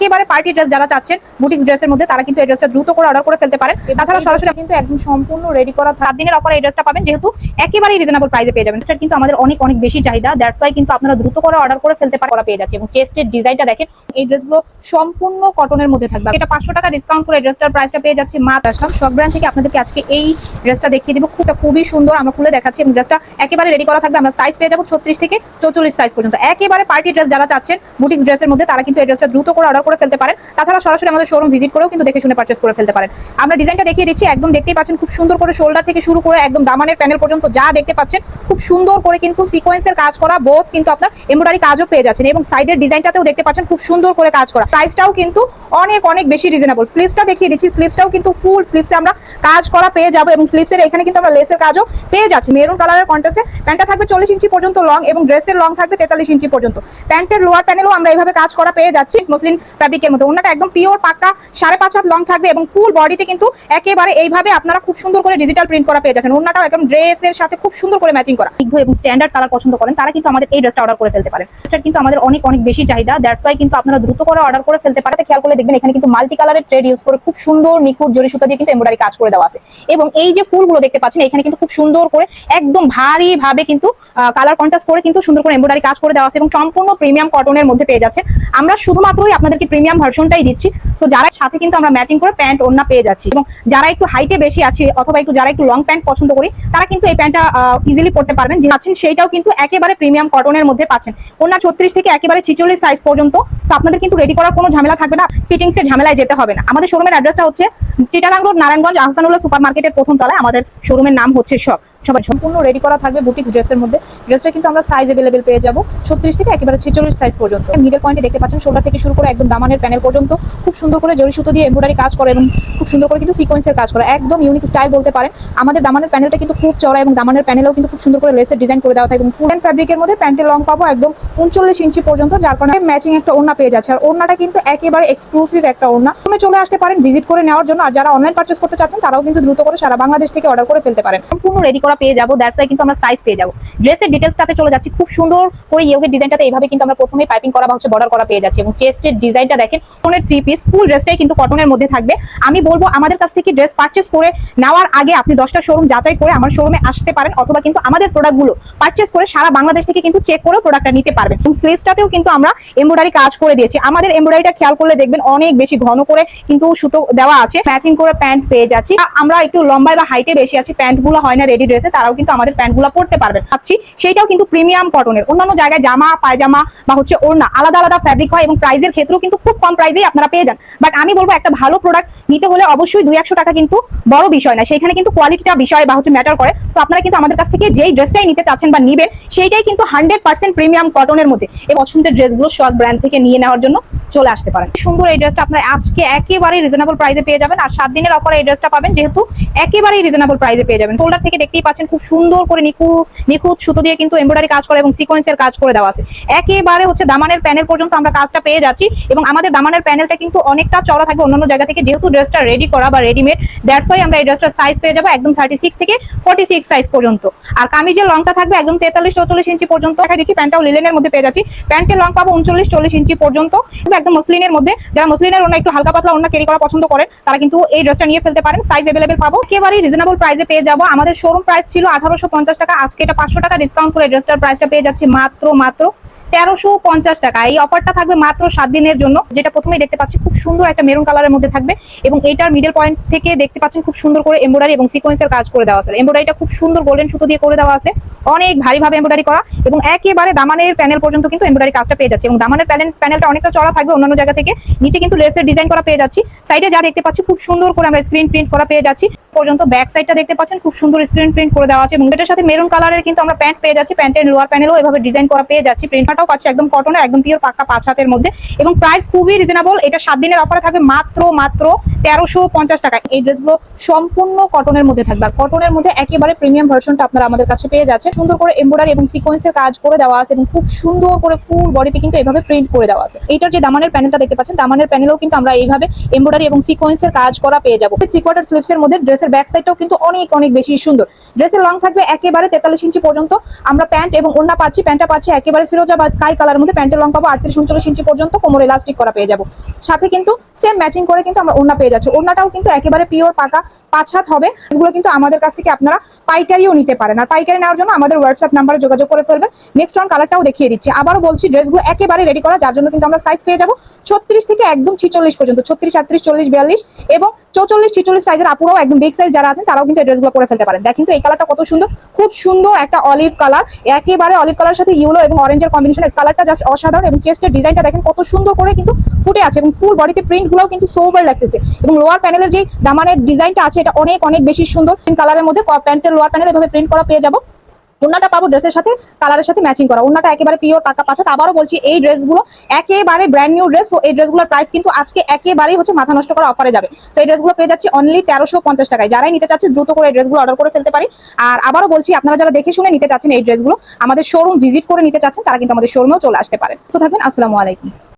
একেবারে party dress যারা চাচ্ছেন বুটিক্স ড্রেসের মধ্যে তারা কিন্তু এই ড্রেসটা দ্রুত করে অর্ডার করে ফেলতে পারেন। তাছাড়া সরাসরি কিন্তু একদম সম্পূর্ণ রেডি করা সাত দিনের অফার এই ড্রেসটা পাবেন যেহেতু একেবারেই রিজনেবল প্রাইসে পেয়ে যাবেন। সেটা কিন্তু আমাদের অনেক অনেক বেশি চাহিদা দ্যাটস ওয়াই কিন্তু আপনারা দ্রুত করে অর্ডার করে ফেলতে করা পেয়ে যাচ্ছে। এবং চেস্টের ডিজাইনটা দেখেন এই ড্রেসগুলো সম্পূর্ণ কটনের মধ্যে থাকবে। এটা পাঁচশো টাকা ডিসকাউন্ট করে ড্রেসটার প্রাইসটা পেয়ে যাচ্ছে মাত্র। আসলাম সব ব্র্যান্ড থেকে আপনাদেরকে আজকে এই ড্রেসটা দেখিয়ে দিব। খুবটা খুবই সুন্দর আমরা খুলে দেখাচ্ছি এবং ড্রেসটা একেবারে রেডি করা থাকবে। আমরা সাইজ পেয়ে যাব ছত্রিশ থেকে চৌচল্লিশ সাইজ পর্যন্ত। একেবারে পার্টি ড্রেস যারা চাচ্ছেন বুটিক্স ড্রেসের মধ্যে তারা কিন্তু এই ড্রেসটা দ্রুত করে অর্ডার করে ফেলতে পারেন। তাছাড়া সরাসরি আমাদের শোরুম ভিজিট করেও কিন্তু দেখে শুনে পারচেস করে ফেলতে পারেন। আমরা ডিজাইনটা দেখিয়ে দিচ্ছি, একদম দেখতেই পাচ্ছেন খুব সুন্দর করে শোল্ডার থেকে শুরু করে একদম দামানের প্যানেল পর্যন্ত যা দেখতে পাচ্ছেন, খুব সুন্দর করে কিন্তু সিকোয়েন্সের কাজ করা বোধ কিন্তু আপনার এমব্রয়ডারি কাজও পেয়ে যাচ্ছেন এবং সাইডের ডিজাইনটাতেও দেখতে পাচ্ছেন খুব সুন্দর করে কাজ করা। প্রাইসটাও কিন্তু অনেক অনেক বেশি রিজনেবল স্লিভসটা দেখিয়ে দিচ্ছি স্লিভসটাও কিন্তু ফুল স্লিভসে আমরা কাজ করা পেয়ে যাব এবং স্লিভসের এখানে কিন্তু আমরা লেসের কাজও পেয়ে যাচ্ছি। মেরুন কালারের কন্টাসে প্যান্টটা থাকবে চল্লিশ ইঞ্চি পর্যন্ত লং এবং ড্রেসের লং থাকবে তেতাল্লিশ ইঞ্চি পর্যন্ত। প্যান্টের লোয়ার প্যানেলও আমরা এইভাবে কাজ করা পেয়ে যাচ্ছি। মসলিন ফ্যাব্রিকের মতো ওনাটা একদম পিওর পাক্কা, সাড়ে পাঁচ হাত লং থাকবে এবং ফুল বডিতে কিন্তু একেবারে এইভাবে আপনারা খুব সুন্দর করে ডিজিটাল প্রিন্ট করা পেয়ে যাচ্ছেন। ওনাটাও একদম ড্রেসের সাথে খুব সুন্দর করে ম্যাচিং করা। স্নিগ্ধ এবং স্ট্যান্ডার্ড কালার পছন্দ করেন, তারা কিন্তু আমাদের এই ড্রেসটা অর্ডার করে ফেলতে পারেন। ড্রেসটা কিন্তু আমাদের অনেক অনেক বেশি চাহিদা। দ্যাটস ওয়াই কিন্তু আপনারা দ্রুত করে অর্ডার করে ফেলতে পারেন। খেয়াল করে দেখবেন এখানে কিন্তু মাল্টি কালারের ট্রেড ইউজ করে খুব সুন্দর নিখুঁত জরি সুতা দিয়ে কিন্তু এমব্রয়ডারি কাজ করে দেওয়া আছে। এবং এই যে ফুলগুলো দেখতে পাচ্ছেন, এখানে কিন্তু খুব সুন্দর করে একদম ভারী ভাবে কিন্তু কালার কন্ট্রাস্ট করে কিন্তু সুন্দর করে এমব্রয়ডারি কাজ করে দেওয়া আছে এবং সম্পূর্ণ প্রিমিয়াম কটনের মধ্যে পেয়ে যাচ্ছে আমরা শুধুমাত্রই আপনাদেরকে প্রিমিয়াম ভার্সনটাই দিচ্ছি। তো যারা সাথে কিন্তু আমরা ম্যাচিং করে প্যান্ট ওন্না পেয়ে যাচ্ছি এবং যারা একটু হাইটে বেশি আছে অথবা একটু যারা একটু লং প্যান্ট পছন্দ করি, তারা কিন্তু এই প্যান্টটা ইজিলি পড়তে পারবেন। যে পাচ্ছেন সেইটাও কিন্তু একেবারে প্রিমিয়াম কটনের মধ্যে পাচ্ছেন। ওনা ছত্রিশ থেকে একেবারে ছিচল্লিশ সাইজ পর্যন্ত, তো আপনাদের কিন্তু রেডি করার কোনো ঝামেলা থাকবে না ফিটিংস এর ঝামেলায় যেতে হবে না। আমাদের শোরুমের অ্যাড্রেসটা হচ্ছে চিটাগাং রোড নারায়ণগঞ্জ আহসানুল্লাহ সুপার মার্কেটের প্রথম তলায়। আমাদের শোরুমের নাম হচ্ছে সব সবাই সম্পূর্ণ রেডি করা থাকবে বুটিক্স ড্রেসের মধ্যে। ড্রেসটা কিন্তু আমরা সাইজ অ্যাভেলেবেল পেয়ে যাব। ছত্রিশ থেকে একেবারে ছেচল্লিশ সাইজ পর্যন্ত। মিডল পয়েন্টে দেখতে পাচ্ছেন শোল্ডার থেকে শুরু করে একদম দামানের প্যানেল পর্যন্ত। খুব সুন্দর করে জরি সুতো দিয়ে এমব্রয়ডারি কাজ করে এবং খুব সুন্দর করে কিন্তু সিকোয়েন্সের কাজ করে। একদম ইউনিক স্টাইল বলতে পারেন। আমাদের দামানের প্যানেলটা কিন্তু খুব চড়া এবং দামানের প্যানেলেও কিন্তু খুব সুন্দর করে লেসের ডিজাইন করে দেওয়া থাকে এবং ফুল অ্যান্ড ফ্যাব্রিকের মধ্যে প্যান্টের লং পাবো একদম উনচল্লিশ ইঞ্চি পর্যন্ত, যার কারণে ম্যাচিং একটা ওড়না পেয়ে যাচ্ছে। আর ওড়নাটা কিন্তু একেবারে এক্সক্লুসিভ একটা ওড়না। তুমি চলে আসতে পারেন ভিজিট করে নেওয়ার জন্য। আর যারা অনলাইন পার্চেস করতে চাচ্ছেন, তারাও কিন্তু দ্রুত করে সারা বাংলাদেশ থেকে অর্ডার করে ফেলতে পারেন। সম্পূর্ণ রেডি করা পেয়ে যাব দ্যাটস কিন্তু আমরা সাইজ পেয়ে যাব। ড্রেসের ডিটেলসটাতে চলে যাচ্ছি, খুব সুন্দর করে ইয়োগের ডিজাইনটাতে এইভাবে কিন্তু আমরা প্রথমে পাইপিং করা বা হচ্ছে বর্ডার করা পেয়ে যাচ্ছি এবং চেস্টের ডিজাইনটা দেখেন কটনের থ্রি পিস ফুল ড্রেসটাই কিন্তু কটনের মধ্যে থাকবে। আমি বলব আমাদের কাছ থেকে ড্রেস পারচেস করে নেওয়ার আগে আপনি দশটা শোরুম যাচাই করে আমার শোরুমে আসতে পারেন, অথবা কিন্তু আমাদের প্রোডাক্টগুলো পারচেস করে সারা বাংলাদেশ থেকে কিন্তু চেক করে প্রোডাক্টটা নিতে পারবেন। এবং স্লিভসটাতেও কিন্তু আমরা এমব্রয়ডারি কাজ করে দিয়েছি। আমাদের এমব্রয়ডারিটা খেয়াল করলে দেখবেন অনেক বেশি ঘন করে কিন্তু সুতো দেওয়া আছে। ম্যাচিং করে প্যান্ট পেয়ে যাচ্ছি। আমরা একটু লম্বায় বা হাইটে বেশি আছি প্যান্টগুলো হয় না রেডি ড্রেসে তারাও কিন্তু আমাদের প্যান্টগুলো পরতে পারবেন। পাচ্ছি সেইটাও কিন্তু প্রিমিয়াম কটনের। অন্যান্য জায়গায় জামা, পায়জামা বা হচ্ছে ওড়না আলাদা আলাদা ফ্যাব্রিক হয় এবং প্রাইজের ক্ষেত্রেও কিন্তু খুব কম প্রাইজেই আপনারা পেয়ে যান। বাট আমি বলব একটা ভালো প্রোডাক্ট নিতে হলে অবশ্যই দুই একশো টাকা কিন্তু বড় বিষয় না সেখানে কিন্তু কোয়ালিটিটা বিষয় বা হচ্ছে ম্যাটার করে। তো আপনারা কিন্তু আমাদের কাছ থেকে যেই ড্রেসটাই নিতে চাচ্ছেন বা নিবেন, সেইটাই কিন্তু হান্ড্রেড পার্সেন্ট প্রিমিয়াম কটনের মধ্যে। এই পছন্দের ড্রেসগুলো সব ব্র্যান্ড থেকে নিয়ে নেওয়ার জন্য চলে আসতে পারেন। সুন্দর এই ড্রেসটা আপনার আজকে একেবারে রিজনেবল প্রাইসে পেয়ে যাবেন আর সাত দিনের অফারে এই ড্রেসটা পাবেন যেহেতু একেবারেই রিজনেবল প্রাইসে পেয়ে যাবেন। ফোল্ডার থেকে দেখতেই পাচ্ছেন খুব সুন্দর করে নিখু, নিখুঁত সুতো দিয়ে কিন্তু এমব্রয়ডারি কাজ করে এবং সিকোয়েন্সের কাজ করে দেওয়া আছে। একেবারে হচ্ছে দামানের প্যানেল পর্যন্ত আমরা কাজটা পেয়ে যাচ্ছি এবং আমাদের দামানের প্যানেলটা কিন্তু অনেকটা চড়া থাকবে অন্যান্য জায়গা থেকে যেহেতু ড্রেসটা রেডি করা বা রেডিমেড দ্যাটস ওয়াই আমরা এই ড্রেসটার সাইজ পেয়ে যাব একদম থার্টি সিক্স থেকে ফর্টি সিক্স সাইজ পর্যন্ত। আর কামিজের লংটা থাকবে একদম তেতাল্লিশ চৌচল্লিশ ইঞ্চি পর্যন্ত। দেখা দিচ্ছি প্যান্টটাও লিলেনের মধ্যে পেয়ে যাচ্ছি। প্যান্টের লং পাবো উনচল্লিশ চল্লিশ ইঞ্চি পর্যন্ত। একদম মসলিনের মধ্যে। যারা মসলিনের অন্য একটু হালকা পাতলা অন্য ক্যারি করা পছন্দ করেন, তারা কিন্তু এই ড্রেসটা নিয়ে ফেলতে পারেন। সাইজ অ্যাভেলেবেল পাবো। একেবারেই রিজনেবল প্রাইসে পেয়ে যাব। আমাদের শোরুম প্রাইস ছিল আঠারোশো পঞ্চাশ টাকা। আজকে এটা পাঁচশো টাকা ডিসকাউন্ট করে ড্রেসটার প্রাইসটা পেয়ে যাচ্ছে মাত্র মাত্র তেরোশো টাকা। এই অফারটা থাকবে মাত্র সাত দিনের জন্য। যেটা প্রথমেই দেখতে পাচ্ছি, খুব সুন্দর একটা মেরুন কালারের মধ্যে থাকবে এবং এটার মিডল পয়েন্ট থেকে দেখতে পাচ্ছেন খুব সুন্দর করে এমব্রয়ডারি এবং সিকোয়েন্সের কাজ করে দেওয়া আছে। এমব্রয়ডারিটা খুব সুন্দর গোল্ডেন সুতো দিয়ে করে দেওয়া আছে। অনেক ভারীভাবে এমব্রয়ডারি করা এবং একেবারে দামানের প্যানেল পর্যন্ত কিন্তু এমব্রয়ডারি কাজটা পেয়ে যাচ্ছে এবং দামানের প্যানেল প্যানেলটা অনেকটা চড়া থাকবে অন্যান্য জায়গা থেকে। নিচে কিন্তু লেসের ডিজাইন করা পেয়ে যাচ্ছি। সাইডে যা দেখতে পাচ্ছি, খুব সুন্দর করে আমরা স্ক্রিন প্রিন্ট করা পেয়ে যাচ্ছি। পর্যন্ত ব্যাক সাইডটা দেখতে পাচ্ছেন, খুব সুন্দর স্ক্রিন প্রিন্ট করে দেওয়া আছে এবং এটার সাথে মেরুন কালারের কিন্তু আমরা প্যান্ট পেয়ে যাচ্ছি। প্যান্টের লোয়ার প্যানেলও এভাবে ডিজাইন করা পেয়ে যাচ্ছি। প্রিন্টটাও পাচ্ছি একদম কটনের একদম পিওর পাক্কা পাঁচ হাতের মধ্যে। এবং প্রাইস খুবই রিজনেবল এটা সাত দিনের অফারে থাকবে মাত্র মাত্র তেরোশো পঞ্চাশ টাকা। এই ড্রেসগুলো সম্পূর্ণ কটনের মধ্যে থাকবে। আর কটনের মধ্যে একেবারে প্রিমিয়াম ভার্সনটা আপনারা আমাদের কাছে পেয়ে যাচ্ছে সুন্দর করে এমব্রয়ডারি এবং সিকোয়েন্সের কাজ করে দেওয়া আছে এবং খুব সুন্দর করে ফুল বডিতে কিন্তু এভাবে প্রিন্ট করে দেওয়া আছে। এটার যে দামানের প্যানেলটা দেখতে পাচ্ছেন। দামানের প্যানেলেও কিন্তু আমরা এইভাবে এমব্রয়ডারি এবং সিকোয়েন্সের কাজ করা পেয়ে যাব। থ্রি কোয়ার্টার স্লিভসের মধ্যে ড্রেসের ব্যাক সাইডটাও কিন্তু অনেক অনেক বেশি সুন্দর। ড্রেসের লং থাকবে একেবারে তেতাল্লিশ ইঞ্চি পর্যন্ত। আমরা প্যান্ট এবং ওড়না পাচ্ছি প্যান্টটা পাচ্ছি একেবারে ফিরোজা বা স্কাই কালার মধ্যে। প্যান্টের লং পাবো আটত্রিশ উনচল্লিশ ইঞ্চি পর্যন্ত, কোমর ইলাস্টিক করা পেয়ে যাব। সাথে কিন্তু সেম ম্যাচিং করে কিন্তু আমরা ওড়না পেয়ে যাচ্ছি। ওড়নাটাও কিন্তু একেবারে পিওর পাকা পাঁচ হাত হবে। এগুলো কিন্তু আমাদের কাছ থেকে আপনারা পাইকারিও নিতে পারেন। আর পাইকারি নেওয়ার জন্য আমাদের হোয়াটসঅ্যাপ নাম্বারে যোগাযোগ করে ফেলবেন। নেক্সট অন কালারটাও দেখিয়ে দিচ্ছি। আবারও বলছি ড্রেসগুলো একেবারে রেডি করা, যার জন্য কিন্তু আমরা সাইজ পেয়ে যাব। ছত্রিশ থেকে একদম ছিচল্লিশ পর্যন্ত, ছত্রিশ, আটত্রিশ, চল্লিশ, বিয়াল্লিশ এবং চৌচল্লিশ, ছিচল্লিশ সাইজের আপুরাও একদম বিগ সাইজ যারা আছেন, তারাও কিন্তু ড্রেসগুলো পরে ফেলতে পারেন। দেখেন তো এই কালারটা কত সুন্দর, খুব সুন্দর একটা অলিভ কালার একেবারে অলিভ কালার সাথে ইউলো এবং অরেঞ্জের কম্বিনেশন কালারটা জাস্ট অসাধারণ এবং চেস্টের ডিজাইনটা দেখেন কত সুন্দর করে কিন্তু ফুটে আছে এবং ফুল বডিতে প্রিন্ট গুলোও কিন্তু সোবার লাগতেছে এবং লোয়ার প্যানেলের যে দামানের ডিজাইনটা আছে, এটা অনেক অনেক বেশি সুন্দর। কালারের মধ্যে প্যান্টের লোয়ার প্যানেল এভাবে প্রিন্ট করা পেয়ে যাব। ওন্নাটা পাবো ড্রেসের সাথে কালারের সাথে ম্যাচিং করা। ওন্নাটা একেবারে পিওর পাকা পাঁচাত আবারও বলছি, এই ড্রেসগুলো একেবারে ব্র্যান্ড নিউ ড্রেস এই ড্রেসগুলোর প্রাইস কিন্তু আজকে একেবারেই হচ্ছে মাথা নষ্ট করা অফারে যাবে। তো এই ড্রেসগুলো পেয়ে যাচ্ছি অনলি তেরোশো পঞ্চাশ টাকায়। যারাই নিতে চাচ্ছে দ্রুত করে এই ড্রেসগুলো অর্ডার করে ফেলতে পারি আর আবারও বলছি, আপনারা যারা দেখে শুনে নিতে চাচ্ছেন এই ড্রেসগুলো আমাদের শোরুম ভিজিট করে নিতে চাচ্ছেন, তারা কিন্তু আমাদের শোরুমেও চলে আসতে পারেন। তো থাকবেন, আসসালামু আলাইকুম।